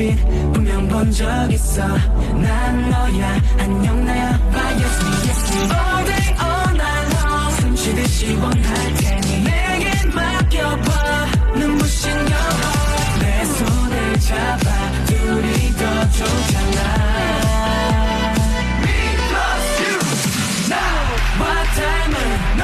불빛 분명 본 적 있어. 난 너야. 안녕 나야. My yes me yes me. All day all night long. 숨쉬듯이 원할 테니 내게 맡겨봐. 눈부신 여화 내 손을 잡아. 둘이 더 좋잖아. Me plus you 나와 닮은 너